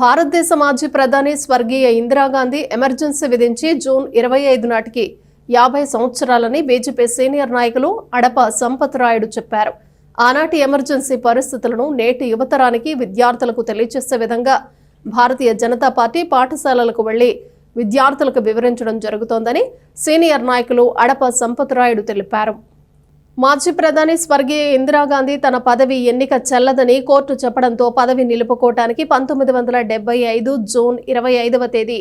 భారతదేశ మాజీ ప్రధాని స్వర్గీయ ఇందిరాగాంధీ ఎమర్జెన్సీ విధించి జూన్ ఇరవై ఐదు నాటికి యాభై సంవత్సరాలని బీజేపీ సీనియర్ నాయకులు అడప సంపత్ రాయుడు చెప్పారు. ఆనాటి ఎమర్జెన్సీ పరిస్థితులను నేటి యువతరానికి విద్యార్థులకు తెలియజేసే విధంగా భారతీయ జనతా పార్టీ పాఠశాలలకు వెళ్ళి విద్యార్థులకు వివరించడం జరుగుతోందని సీనియర్ నాయకులు అడప సంపత్ రాయుడు తెలిపారు. మాజీ ప్రధాని స్వర్గీయ ఇందిరాగాంధీ తన పదవి ఎన్నిక చెల్లదని కోర్టు చెప్పడంతో పదవి నిలుపుకోవటానికి పంతొమ్మిది వందల డెబ్బై ఐదు జూన్ ఇరవై ఐదవ తేదీ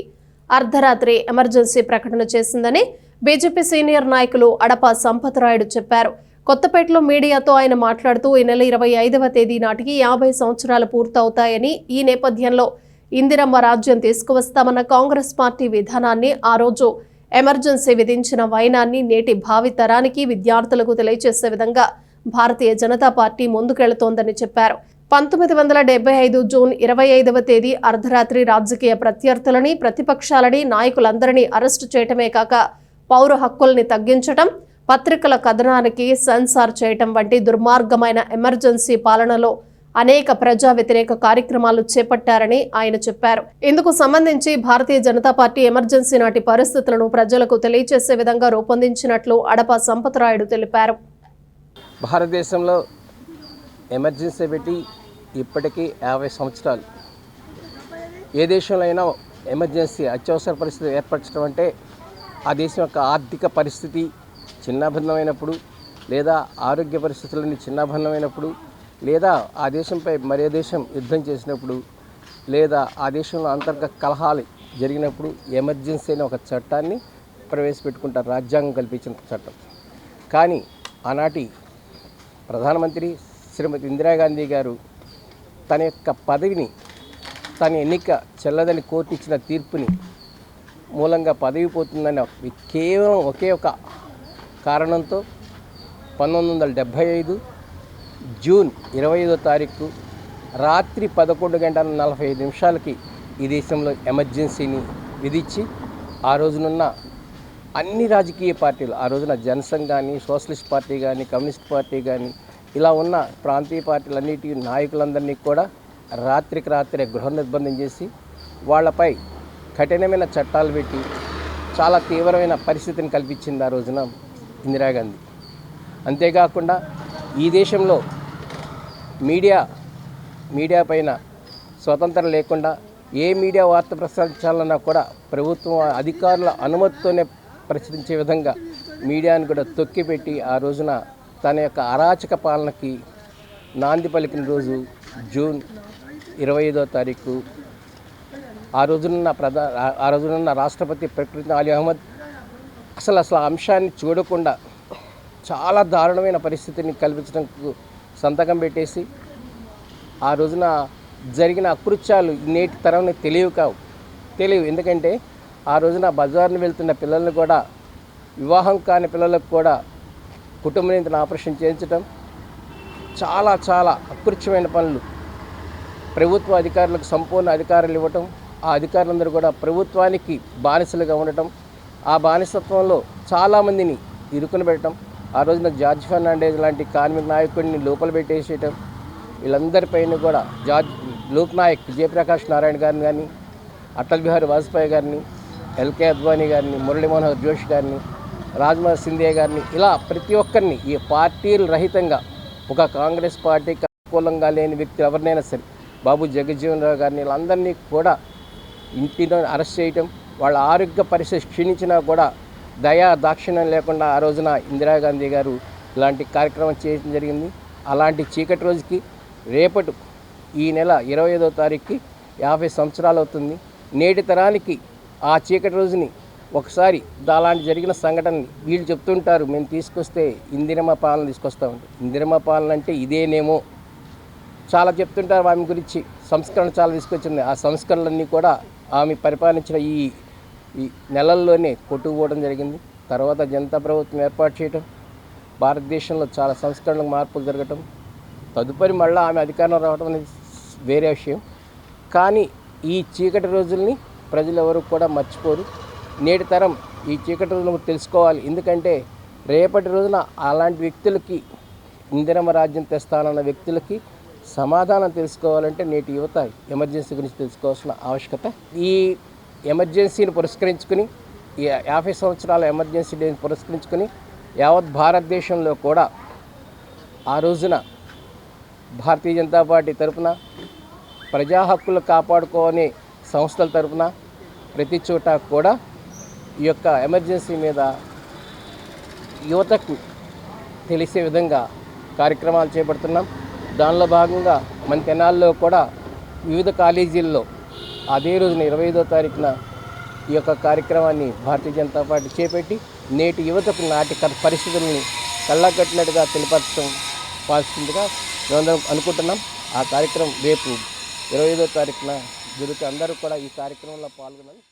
అర్ధరాత్రి ఎమర్జెన్సీ ప్రకటన చేసిందని బీజేపీ సీనియర్ నాయకులు అడప సంపత్ రాయుడు చెప్పారు. కొత్తపేటలో మీడియాతో ఆయన మాట్లాడుతూ ఈ నెల ఇరవై ఐదవ తేదీ నాటికి యాభై సంవత్సరాలు పూర్తవుతాయని ఈ నేపథ్యంలో ఇందిరమ్మ రాజ్యం తీసుకువస్తామన్న కాంగ్రెస్ పార్టీ విధానాన్ని ఆ రోజు ఎమర్జెన్సీ విధించిన వైనాన్ని నేటి భావితరానికి విద్యార్థులకు తెలియజేసే విధంగా భారతీయ జనతా పార్టీ ముందుకెళ్తోందని చెప్పారు. పంతొమ్మిది వందల డెబ్బై ఐదు జూన్ ఇరవై ఐదవ తేదీ అర్ధరాత్రి రాజకీయ ప్రత్యర్థులని ప్రతిపక్షాలని నాయకులందరినీ అరెస్టు చేయటమే కాక పౌర హక్కుల్ని తగ్గించటం పత్రికల కథనానికి సెన్సార్ చేయటం వంటి దుర్మార్గమైన ఎమర్జెన్సీ పాలనలో అనేక ప్రజా వ్యతిరేక కార్యక్రమాలు చేపట్టారని ఆయన చెప్పారు. ఇందుకు సంబంధించి భారతీయ జనతా పార్టీ ఎమర్జెన్సీ నాటి పరిస్థితులను ప్రజలకు తెలియజేసే విధంగా రూపొందించినట్లు అడప సంపతరాయుడు తెలిపారు. భారతదేశంలో ఎమర్జెన్సీ పెట్టి ఇప్పటికీ యాభై సంవత్సరాలు. ఏ దేశంలో అయినా ఎమర్జెన్సీ అత్యవసర పరిస్థితి ఏర్పరచడం అంటే ఆ దేశం యొక్క ఆర్థిక పరిస్థితి చిన్నాభిన్నమైనప్పుడు లేదా ఆరోగ్య పరిస్థితులన్నీ చిన్నాభిన్నమైనప్పుడు లేదా ఆ దేశంపై మరే దేశం యుద్ధం చేసినప్పుడు లేదా ఆ దేశంలో అంతర్గత కలహాలు జరిగినప్పుడు ఎమర్జెన్సీ అనే ఒక చట్టాన్ని ప్రవేశపెట్టుకుంటారు రాజ్యాంగం కల్పించిన చట్టం. కానీ ఆనాటి ప్రధానమంత్రి శ్రీమతి ఇందిరాగాంధీ గారు తన యొక్క పదవిని తన ఎన్నిక చెల్లదని కోర్టు ఇచ్చిన తీర్పుని మూలంగా పదవి పోతుందని కేవలం ఒకే ఒక కారణంతో పంతొమ్మిది వందల డెబ్భై ఐదు జూన్ ఇరవై ఐదో తారీఖు రాత్రి పదకొండు గంటల నలభై ఐదు నిమిషాలకి ఈ దేశంలో ఎమర్జెన్సీని విధించి ఆ రోజునున్న అన్ని రాజకీయ పార్టీలు ఆ రోజున జనసంఘ్ కానీ సోషలిస్ట్ పార్టీ కానీ కమ్యూనిస్ట్ పార్టీ కానీ ఇలా ఉన్న ప్రాంతీయ పార్టీలన్నిటి నాయకులందరినీ కూడా రాత్రికి రాత్రే గృహ నిర్బంధం చేసి వాళ్ళపై కఠినమైన చట్టాలు పెట్టి చాలా తీవ్రమైన పరిస్థితిని కల్పించింది ఆ రోజున ఇందిరాగాంధీ. అంతేకాకుండా ఈ దేశంలో మీడియా మీడియా పైన స్వతంత్రం లేకుండా ఏ మీడియా వార్త ప్రసారించాలన్నా కూడా ప్రభుత్వం అధికారుల అనుమతితోనే ప్రచురించే విధంగా మీడియాను కూడా తొక్కిపెట్టి ఆ రోజున తన యొక్క అరాచక పాలనకి నాంది పలికిన రోజు జూన్ ఇరవై ఐదో తారీఖు. ఆ రోజునున్న ప్రధా ఆ రోజునున్న రాష్ట్రపతి ప్రకృతి అలీ అహ్మద్ అసలు అసలు ఆ అంశాన్ని చూడకుండా చాలా దారుణమైన పరిస్థితిని కల్పించడానికి సంతకం పెట్టేసి ఆ రోజున జరిగిన అకృత్యాలు నేటి తరం తెలియవు కావు. తెలియవు. ఎందుకంటే ఆ రోజున బజార్ని వెళ్తున్న పిల్లల్ని కూడా వివాహం కాని పిల్లలకు కూడా కుటుంబ నియంత్రణ ఆపరేషన్ చేయించడం చాలా చాలా అకృత్యమైన పనులు. ప్రభుత్వ అధికారులకు సంపూర్ణ అధికారాలు ఇవ్వటం ఆ అధికారులందరూ కూడా ప్రభుత్వానికి బానిసలుగా ఉండటం ఆ బానిసత్వంలో చాలామందిని ఇరుకుని పెట్టడం ఆ రోజున జార్జ్ ఫెర్నాండేజ్ లాంటి కార్మిక నాయకుడిని లోపల పెట్టేసేయటం వీళ్ళందరిపైన కూడా జార్జ్ లోక్ నాయక్ జయప్రకాష్ నారాయణ గారిని కానీ అటల్ బిహారీ వాజ్పేయి గారిని ఎల్కే అద్వానీ గారిని మురళీ మనోహర్ జోషి గారిని రాజ్మోహన్ సింధియా గారిని ఇలా ప్రతి ఒక్కరిని ఈ పార్టీలు రహితంగా ఒక కాంగ్రెస్ పార్టీకి అనుకూలంగా లేని వ్యక్తులు ఎవరినైనా సరే బాబు జగజ్జీవన్ రావు గారిని వీళ్ళందరినీ కూడా ఇంటిలో అరెస్ట్ చేయటం వాళ్ళ ఆరోగ్య పరిస్థితి క్షీణించినా కూడా దయా దాక్షిణ్యం లేకుండా ఆ రోజున ఇందిరాగాంధీ గారు ఇలాంటి కార్యక్రమం చేయడం జరిగింది. అలాంటి చీకటి రోజుకి రేపటి ఈ నెల ఇరవై ఐదో తారీఖుకి యాభై సంవత్సరాలు అవుతుంది. నేటి తరానికి ఆ చీకటి రోజుని ఒకసారి అలాంటి జరిగిన సంఘటనని వీళ్ళు చెప్తుంటారు. మేము తీసుకొస్తే ఇందిరమ్మ పాలన తీసుకొస్తామంటే ఇందిరమ్మ పాలన అంటే ఇదేనేమో చాలా చెప్తుంటారు. ఆమె గురించి సంస్కరణ చాలా తీసుకొచ్చింది. ఆ సంస్కరణలన్నీ కూడా ఆమె పరిపాలించిన ఈ ఈ నెలల్లోనే కొట్టుకుపోవడం జరిగింది. తర్వాత జనతా ప్రభుత్వం ఏర్పాటు చేయటం భారతదేశంలో చాలా సంస్కరణలకు మార్పులు జరగటం తదుపరి మళ్ళీ ఆమె అధికారం రావడం అనేది వేరే విషయం. కానీ ఈ చీకటి రోజుల్ని ప్రజలు ఎవరు కూడా మర్చిపోరు. నేటి తరం ఈ చీకటి రోజులను తెలుసుకోవాలి. ఎందుకంటే రేపటి రోజున అలాంటి వ్యక్తులకి ఇందిరమ రాజ్యం తెస్తానన్న వ్యక్తులకి సమాధానం తెలుసుకోవాలంటే నేటి యువత ఎమర్జెన్సీ గురించి తెలుసుకోవాల్సిన ఆవశ్యకత. ఈ ఎమర్జెన్సీని పురస్కరించుకుని ఈ యాభై సంవత్సరాల ఎమర్జెన్సీ డేని పురస్కరించుకుని యావత్ భారతదేశంలో కూడా ఆ రోజున భారతీయ జనతా పార్టీ తరఫున ప్రజా హక్కులు కాపాడుకోని సంస్థల తరఫున ప్రతి చోట కూడా ఈ యొక్క ఎమర్జెన్సీ మీద యువతకు తెలిసే విధంగా కార్యక్రమాలు చేపడుతున్నాం. దానిలో భాగంగా మన తెనాల్లో కూడా వివిధ కాలేజీల్లో అదే రోజున ఇరవై ఐదో తారీఖున ఈ యొక్క కార్యక్రమాన్ని భారతీయ జనతా పార్టీ చేపట్టి నేటి యువతకు నాటి పరిస్థితుల్ని కళ్ళకట్టినట్టుగా తెలిపరచడం పాల్సిందిగా మేమందరం అనుకుంటున్నాం. ఆ కార్యక్రమం రేపు ఇరవై ఐదో తారీఖున జరుగుతూ అందరూ కూడా ఈ కార్యక్రమంలో పాల్గొనాలని